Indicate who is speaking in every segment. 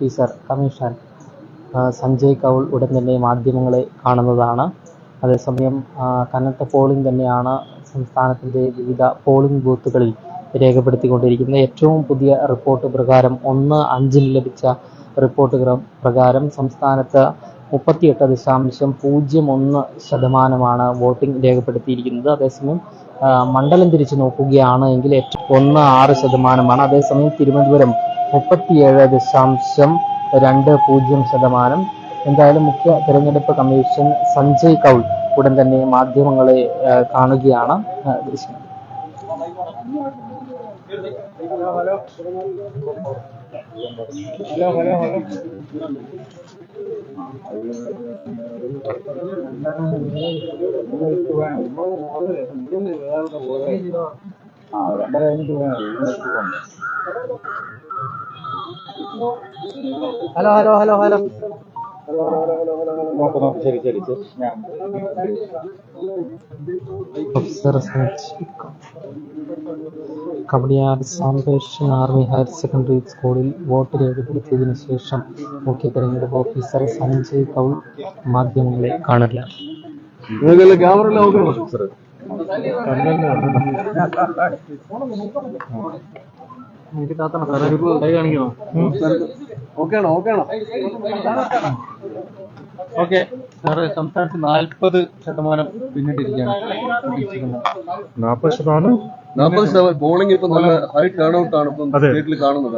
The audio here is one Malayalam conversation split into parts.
Speaker 1: ഓഫീസർ കമ്മീഷണർ സഞ്ജയ് കൗൾ ഉടൻ തന്നെ മാധ്യമങ്ങളെ കാണുന്നതാണ്. അതേസമയം കനത്ത പോളിംഗ് തന്നെയാണ് സംസ്ഥാനത്തിന്റെ വിവിധ പോളിംഗ് ബൂത്തുകളിൽ രേഖപ്പെടുത്തിക്കൊണ്ടിരിക്കുന്നത്. ഏറ്റവും പുതിയ റിപ്പോർട്ട് പ്രകാരം ഒന്ന് അഞ്ചിന് ലഭിച്ച റിപ്പോർട്ട് പ്രകാരം സംസ്ഥാനത്ത് മുപ്പത്തിയെട്ട് ദശാംശം പൂജ്യം ഒന്ന് ശതമാനമാണ് വോട്ടിംഗ് രേഖപ്പെടുത്തിയിരിക്കുന്നത്. അതേസമയം മണ്ഡലം തിരിച്ചു നോക്കുകയാണ് എങ്കിൽ ഏറ്റവും ഒന്ന് ആറ് ശതമാനമാണ്. അതേസമയം തിരുവനന്തപുരം മുപ്പത്തിയേഴ് ദശാംശം രണ്ട് പൂജ്യം ശതമാനം. എന്തായാലും മുഖ്യ തെരഞ്ഞെടുപ്പ് കമ്മീഷൻ സഞ്ജയ് കൗൾ ഉടൻ തന്നെ മാധ്യമങ്ങളെ ആ, കാണുകയാണ് കഴിഞ്ഞിട്ട് ദൃശ്യം hello hello hello hello. Kawdiar സാംബേഷൻ army higher secondary സ്കൂളിൽ വോട്ട് രേഖപ്പെടുത്തിയതിനു ശേഷം മുഖ്യ തെരഞ്ഞെടുപ്പ് ഓഫീസർ സഞ്ജയ് കൗൾ മാധ്യമങ്ങളെ കാണില്ല
Speaker 2: ഓക്കെ. സാറ് സംസ്ഥാനത്ത് നാൽപ്പത് ശതമാനം പിന്നിട്ടിരിക്കുകയാണ്.
Speaker 3: നാൽപ്പത് ശതമാനം?
Speaker 4: നാൽപ്പത് ശതമാനം പോളിംഗ് ഇപ്പൊ നല്ല ഹൈ ടേൺ ഔട്ട് ആണ് ഇപ്പം സ്റ്റേറ്റിൽ കാണുന്നത്.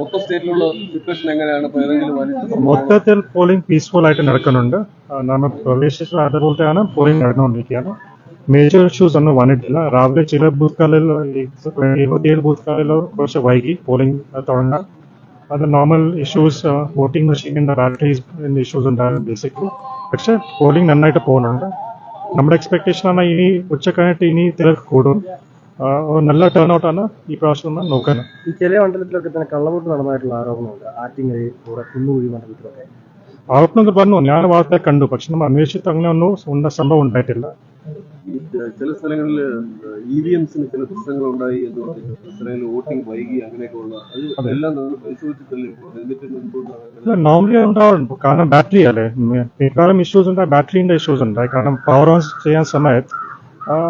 Speaker 4: മൊത്തം സ്റ്റേറ്റിലുള്ള സിറ്റുവേഷൻ എങ്ങനെയാണ് ഇപ്പൊ ഏതെങ്കിലും
Speaker 3: മൊത്തത്തിൽ പോളിംഗ് പീസ്ഫുൾ ആയിട്ട് നടക്കുന്നുണ്ട്. നമ്മൾ നമ്മൾ പ്രവേശിച്ച അതുപോലത്തെയാണ് പോളിംഗ് നടന്നുകൊണ്ടിരിക്കുകയാണ്. മേജർ ഇഷ്യൂസ് ഒന്നും വന്നിട്ടില്ല രാവിലെ ചില ബൂത്തുകളിൽ ഇരുപത്തിയേഴ് ബൂത്തുകളിൽ കുറച്ച് വൈകി പോളിംഗ് തുടങ്ങാൻ അത് നോർമൽ ഇഷ്യൂസ് വോട്ടിംഗ് മെഷീനിന്റെ ബാറ്ററീസ് ഇഷ്യൂസ് ഉണ്ടായിരുന്നു ബേസിക്കലി പക്ഷെ പോളിംഗ് നന്നായിട്ട് പോകുന്നുണ്ട് നമ്മുടെ എക്സ്പെക്ടേഷൻ ആണ് ഇനി ഉച്ച കഴിഞ്ഞിട്ട് ഇനി തിരക്ക് കൂടും ആ, ഒരു നല്ല ടേൺ ഔട്ടാണ് ഈ പ്രാവശ്യം ഒന്ന് നോക്കുന്നത്
Speaker 2: ഈ ചില മണ്ഡലത്തിലൊക്കെ തന്നെ കള്ളവോട്ട് നടന്നതായിട്ടുള്ള ആരോപണമുണ്ട് ആറ്റിങ്ങൽ കൂടെ കുന്നുകുഴി മണ്ഡലത്തിലൊക്കെ.
Speaker 3: ആരോപണങ്ങൾ പറഞ്ഞു. ഞാൻ വാർത്ത കണ്ടു. പക്ഷെ നമ്മൾ അന്വേഷിച്ചിട്ട് അങ്ങനെ ഒന്നും ഉണ്ട സംഭവം ഉണ്ടായിട്ടില്ല.
Speaker 4: ഈ ചില സ്ഥലങ്ങളിൽ ഇ വി എംസിന് ചില പ്രശ്നങ്ങൾ ഉണ്ടായി എന്ന് പറഞ്ഞു വോട്ടിംഗ് വൈകി അങ്ങനെയൊക്കെ ഉള്ള അത്. എല്ലാം നമ്മൾ പരിശോധിച്ചിട്ടല്ലേ എന്നിട്ട്
Speaker 3: നോർമലി ഉണ്ടാവാറുണ്ട് കാരണം ബാറ്ററി അല്ലേ? മിക്കവാറും ഇഷ്യൂസ് ഉണ്ടായി ബാറ്ററിന്റെ ഇഷ്യൂസ് ഉണ്ടായി കാരണം പവർ ഓൺ ചെയ്യാൻ സമയത്ത്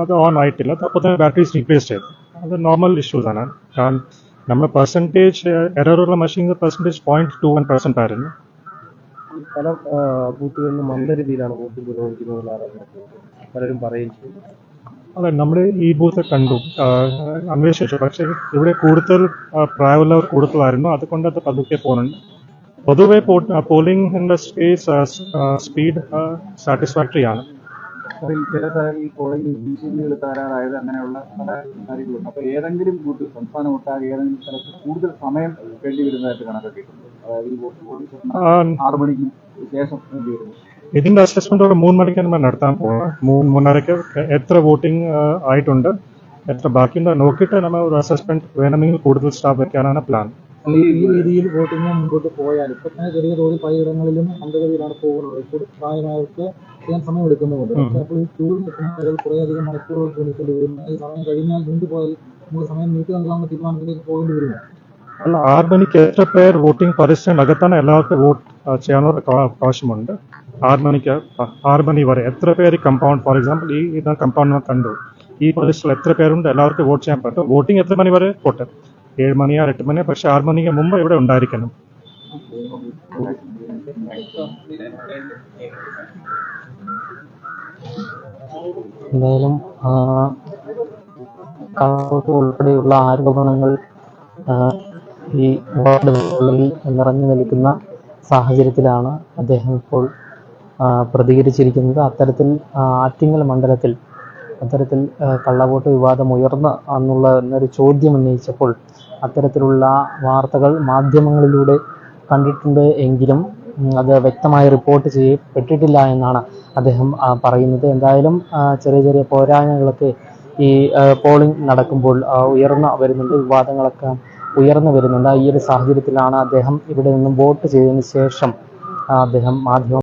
Speaker 3: അത് ഓൺ ആയിട്ടില്ല. അപ്പോൾ തന്നെ ബാറ്ററീസ് റീപ്ലേസ് ചെയ്തു. അത് നോർമൽ ഇഷ്യൂസ് ആണ്. കാരണം നമ്മുടെ percentage എററുള്ള machine percentage point two one percent ആയിരുന്നു.
Speaker 2: പല ബൂത്തുകളിലും രീതിയിലാണ് വോട്ടിംഗ് ആരോപണമൊക്കെ പലരും പറയുകയും
Speaker 3: അതെ നമ്മൾ ഈ ബൂത്ത് കണ്ടു. അന്വേഷിച്ചു. പക്ഷേ ഇവിടെ കൂടുതൽ പ്രായമുള്ളവർ കൂടുതലായിരുന്നു. അതുകൊണ്ട് അത് പതുക്കെ പോകുന്നുണ്ട്. പൊതുവെ പോളിംഗ് ഇൻഡസ്ട്രീസ് സ്പീഡ് സാറ്റിസ്ഫാക്ടറി ആണ്
Speaker 5: അതിൽ ചില സ്ഥലങ്ങളിൽ പോളിംഗ് മെഷീനുകൾ തകരാറായത് അങ്ങനെയുള്ള പല കാര്യങ്ങളുണ്ട്. അപ്പൊ ഏതെങ്കിലും കൂട്ട് സംസ്ഥാനം ഒട്ടാകെ ഏതെങ്കിലും സ്ഥലത്ത് കൂടുതൽ സമയം വേണ്ടി വരുന്നതായിട്ട് കണക്കാക്കിയിട്ടുണ്ട്. അതായത് ആറ് മണിക്ക് ശേഷം വേണ്ടി വരുന്നു
Speaker 3: ഇതിന്റെ അസസ്മെന്റ് ഒരു മൂന്ന് മണിക്ക് നമ്മൾ നടത്താൻ പോകാം മൂന്ന് മൂന്നരക്ക് എത്ര വോട്ടിംഗ് ആയിട്ടുണ്ട് എത്ര ബാക്കിയുണ്ട് നോക്കിയിട്ട് നമ്മൾ ഒരു അസസ്മെന്റ് വേണമെങ്കിൽ കൂടുതൽ സ്റ്റാഫ് വെക്കാനാണ് പ്ലാൻ
Speaker 6: ഈ രീതിയിൽ വോട്ടിംഗ് മുമ്പോട്ട് പോയാൽ ഇപ്പൊ തന്നെ ചെറിയ തോതിൽ പലയിടങ്ങളിലും അന്ധഗതിയിലാണ് പോകുന്നത് ഇപ്പോൾ പ്രായമായവർക്ക് ചെയ്യാൻ സമയം എടുക്കുന്നുണ്ട് അപ്പോൾ ഈ ക്യൂ നിൽക്കുന്ന കുറേയധികം മണിക്കൂറുകൾ നിൽക്കേണ്ടി വരും ഈ സമയം കഴിഞ്ഞാൽ നീണ്ടു പോയാൽ നമുക്ക് സമയം നീട്ടി നൽകാമെന്ന തീരുമാനത്തിലേക്ക് പോകേണ്ടി വരും
Speaker 3: അല്ല ആറ് മണിക്ക് എത്ര പേർ വോട്ടിംഗ് പരസ്യം അകത്താണ് എല്ലാവർക്കും വോട്ട് ചെയ്യാനുള്ള അവ- അവകാശമുണ്ട് ആറ് മണിക്ക് ആറ് മണി വരെ എത്ര പേര് കമ്പൗണ്ട് ഫോർ എക്സാമ്പിൾ ഈ കമ്പൗണ്ട് കണ്ടു. ഈ പ്രദേശത്തിൽ എത്ര പേരുണ്ട്? എല്ലാവർക്കും വോട്ട് ചെയ്യാൻ പറ്റും. വോട്ടിംഗ് എത്ര മണി വരെ പോട്ടെ? ഏഴ് മണിയോ എട്ട് മണിയോ പക്ഷെ ആറ് മണിക്ക് മുമ്പ് ഇവിടെ ഉണ്ടായിരിക്കണം.
Speaker 1: എന്തായാലും കാസർഗോഡ് ഉൾപ്പെടെയുള്ള ആരോപണങ്ങൾ ഈ വാർഡുകളിൽ നിറഞ്ഞു നിൽക്കുന്ന സാഹചര്യത്തിലാണ് അദ്ദേഹം ഇപ്പോൾ പ്രതികരിച്ചിരിക്കുന്നത്. അത്തരത്തിൽ ആറ്റിങ്ങൽ മണ്ഡലത്തിൽ അത്തരത്തിൽ കള്ളവോട്ട് വിവാദം ഉയർന്ന എന്നുള്ള എന്നൊരു ചോദ്യം ഉന്നയിച്ചപ്പോൾ അത്തരത്തിലുള്ള വാർത്തകൾ മാധ്യമങ്ങളിലൂടെ കണ്ടിട്ടുണ്ട് എങ്കിലും അത് വ്യക്തമായി റിപ്പോർട്ട് ചെയ്യപ്പെട്ടിട്ടില്ല എന്നാണ് അദ്ദേഹം പറയുന്നത്. എന്തായാലും ചെറിയ ചെറിയ പോരായ്മകളൊക്കെ ഈ പോളിംഗ് നടക്കുമ്പോൾ ഉയർന്നു വരുന്നുണ്ട്. വിവാദങ്ങളൊക്കെ ഉയർന്നു വരുന്നുണ്ട്. ഈ ഒരു സാഹചര്യത്തിലാണ് അദ്ദേഹം ഇവിടെ നിന്നും വോട്ട് ചെയ്തതിന് ശേഷം അദ്ദേഹം മാധ്യമ